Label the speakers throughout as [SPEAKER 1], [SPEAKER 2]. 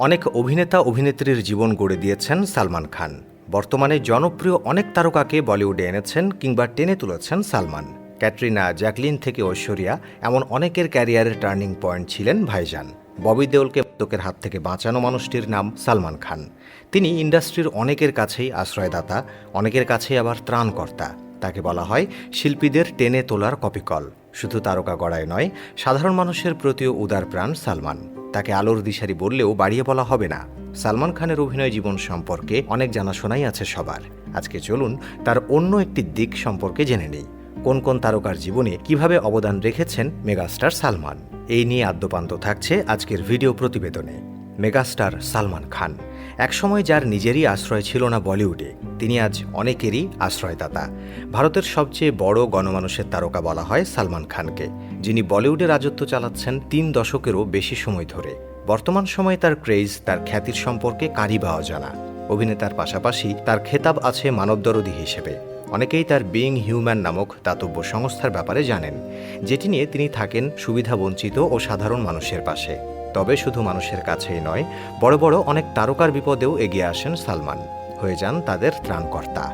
[SPEAKER 1] অনেক অভিনেতা অভিনেত্রীর জীবন গড়ে দিয়েছেন সালমান খান। বর্তমানে জনপ্রিয় অনেক তারকাকে বলিউডে এনেছেন কিংবা টেনে তুলেছেন সালমান। ক্যাটরিনা জ্যাকলিন থেকে ঐশ্বরিয়া এমন অনেকের ক্যারিয়ারের টার্নিং পয়েন্ট ছিলেন ভাইজান। ববি দেওলকে মাদকের হাত থেকে বাঁচানো মানুষটির নাম সালমান খান। তিনি ইন্ডাস্ট্রির অনেকের কাছেই আশ্রয়দাতা, অনেকের কাছেই আবার ত্রাণকর্তা। তাকে বলা হয় শিল্পীদের টেনে তোলার কপিকল। শুধু তারকা গড়ায় নয়, সাধারণ মানুষের প্রতিও উদার প্রাণ সালমান। তাকে আলোর দিশারি বললেও বাড়িয়ে বলা হবে না। সালমান খানের অভিনয় জীবন সম্পর্কে অনেক জানাশোনাই আছে সবার। আজকে চলুন তার অন্য একটি দিক সম্পর্কে জেনে নেই। কোন কোন তারকার জীবনে কীভাবে অবদান রেখেছেন মেগাস্টার সালমান? এই নিয়ে আদ্যপান্ত থাকছে আজকের ভিডিও প্রতিবেদনে। মেগাস্টার সালমান খান। একসময় যার নিজেরই আশ্রয় ছিল না বলিউডে, তিনি আজ অনেকেরই আশ্রয়দাতা। ভারতের সবচেয়ে বড় গণমানুষের তারকা বলা হয় সালমান খানকে, যিনি বলিউডে রাজত্ব চালাচ্ছেন তিন দশকেরও বেশি সময় ধরে। বর্তমান সময়ে তার ক্রেজ, তার খ্যাতির সম্পর্কে কারি বা অজানা। অভিনেতার পাশাপাশি তার খেতাব আছে মানবদরদী হিসেবে। অনেকেই তার বিইং হিউম্যান নামক দাতব্য সংস্থার ব্যাপারে জানেন, যেটি নিয়ে তিনি থাকেন সুবিধাবঞ্চিত ও সাধারণ মানুষের পাশে। তবে শুধু মানুষের কাছেই নয়, বড় বড় অনেক তারকার বিপদেও এগিয়ে আসেন সালমান। হয়ে যান তাদের ত্রাণকর্তা।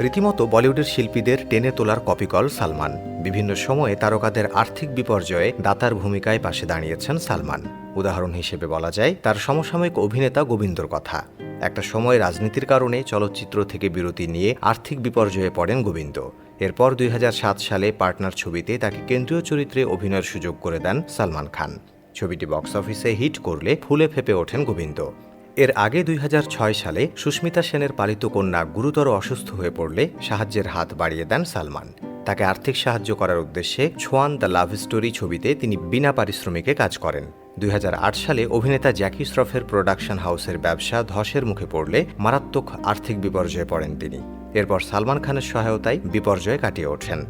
[SPEAKER 1] রীতিমতো বলিউডের শিল্পীদের টেনে তোলার কপিকল সালমান। বিভিন্ন সময়ে তারকাদের আর্থিক বিপর্যয়ে দাতার ভূমিকায় পাশে দাঁড়িয়েছেন সালমান। উদাহরণ হিসেবে বলা যায়, তার সমসাময়িক অভিনেতা গোবিন্দর কথা। একটা সময় রাজনীতির কারণে চলচ্চিত্র থেকে বিরতি নিয়ে আর্থিক বিপর্যয়ে পড়েন গোবিন্দ। এরপর দুই হাজার সাত সালে পার্টনার ছবিতে তাকে কেন্দ্রীয় চরিত্রে অভিনয়ের সুযোগ করে দেন সালমান খান। ছবিটি বক্স অফিসে হিট করলে ফুলে ফেপে ওঠেন গোবিন্দ। এর আগে দুই হাজার ছয় সালে সুস্মিতা সেনের পালিত কন্যা গুরুতর অসুস্থ হয়ে পড়লে সাহায্যের হাত বাড়িয়ে দেন সালমান। তাকে আর্থিক সাহায্য করার উদ্দেশ্যে ছোয়ান দ্য লাভ স্টোরি ছবিতে তিনি বিনা পারিশ্রমিকে কাজ করেন। দুই হাজার আট সালে অভিনেতা জ্যাকি শ্রফের প্রোডাকশন হাউসের ব্যবসা ধসের মুখে পড়লে মারাত্মক আর্থিক বিপর্যয়ে পড়েন তিনি। এরপর সালমান খানের সহায়তায় বিপর্যয় কাটিয়ে ওঠেন।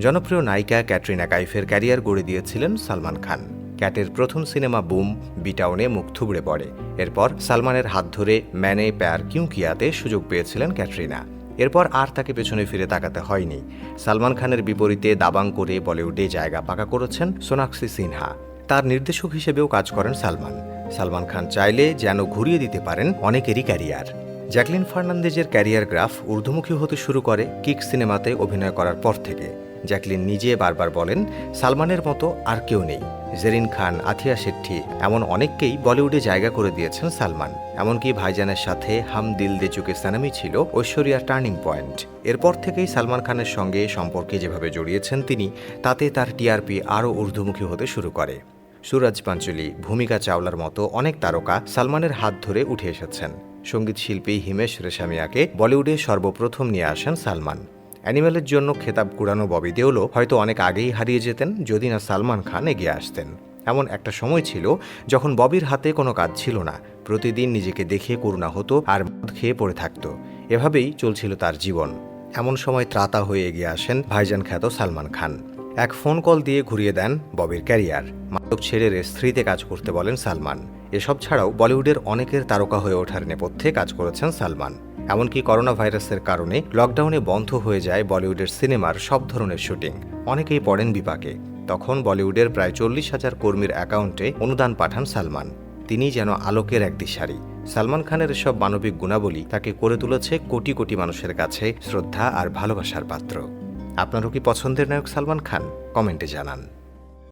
[SPEAKER 1] জনপ্রিয় নায়িকা ক্যাটরিনা কাইফের ক্যারিয়ার গড়ে দিয়েছিলেন সালমান খান। ক্যাটের প্রথম সিনেমা বুম বিটাউনে মুখ থুবড়ে পড়ে। এরপর সালমানের হাত ধরে ম্যানে প্যার কিউ কিয়াতে সুযোগ পেয়েছিলেন ক্যাটরিনা। এরপর আর তাকে পেছনে ফিরে তাকাতে হয়নি। সালমান খানের বিপরীতে দাবাং করে বলিউডে জায়গা পাকা করেছেন সোনাক্ষী সিনহা। তার নির্দেশক হিসেবেও কাজ করেন সালমান। সালমান খান চাইলে যেন ঘুরিয়ে দিতে পারেন অনেকেরই ক্যারিয়ার। জ্যাকলিন ফার্নান্দেজের ক্যারিয়ার গ্রাফ ঊর্ধ্বমুখী হতে শুরু করে কিক সিনেমাতে অভিনয় করার পর থেকে। জ্যাকলিন নিজে বারবার বলেন, সালমানের মতো আর কেউ নেই। জেরিন খান, আথিয়া শেট্টি এমন অনেককেই বলিউডে জায়গা করে দিয়েছেন সালমান। এমনকি ভাইজানের সাথে হাম দিল দে চুকে সানামি ছিল ঐশ্বরিয়ার টার্নিং পয়েন্ট। এরপর থেকেই সালমান খানের সঙ্গে সম্পর্কে যেভাবে জড়িয়েছেন তিনি, তাতে তার টিআরপি আরও ঊর্ধ্বমুখী হতে শুরু করে। সুরাজ পাঞ্চলি, ভূমিকা চাওলার মতো অনেক তারকা সালমানের হাত ধরে উঠে এসেছেন। সংগীত শিল্পী হিমেশ রেশামিয়াকে বলিউডে সর্বপ্রথম নিয়ে আসেন সালমান। অ্যানিমেলের জন্য খেতাব কুড়ানো ববি দেওলও হয়তো অনেক আগেই হারিয়ে যেতেন, যদি না সালমান খান এগিয়ে আসতেন। এমন একটা সময় ছিল যখন ববির হাতে কোনো কাজ ছিল না, প্রতিদিন নিজেকে দেখে করুণা হতো আর মদ খেয়ে পড়ে থাকত। এভাবেই চলছিল তার জীবন। এমন সময় ত্রাতা হয়ে এগিয়ে আসেন ভাইজান খ্যাত সালমান খান। এক ফোন কল দিয়ে ঘুরিয়ে দেন ববির ক্যারিয়ার। মাদক ছেড়ে রেস্ত্রিতে কাজ করতে বলেন সালমান। এসব ছাড়াও বলিউডের অনেকের তারকা হয়ে ওঠার নেপথ্যে কাজ করেছেন সালমান। এমনকি করোনা ভাইরাসের কারণে লকডাউনে বন্ধ হয়ে যায় বলিউডের সিনেমার সব ধরনের শুটিং। অনেকেই পড়েন বিপাকে। তখন বলিউডের প্রায় চল্লিশ হাজার কর্মীর অ্যাকাউন্টে অনুদান পাঠান সালমান। তিনি যেন আলোকের এক দিশারি। সালমান খানের এসব মানবিক গুণাবলী তাকে করে তুলেছে কোটি কোটি মানুষের কাছে শ্রদ্ধা আর ভালোবাসার পাত্র। আপনারও কি পছন্দের নায়ক সালমান খান? কমেন্টে জানান।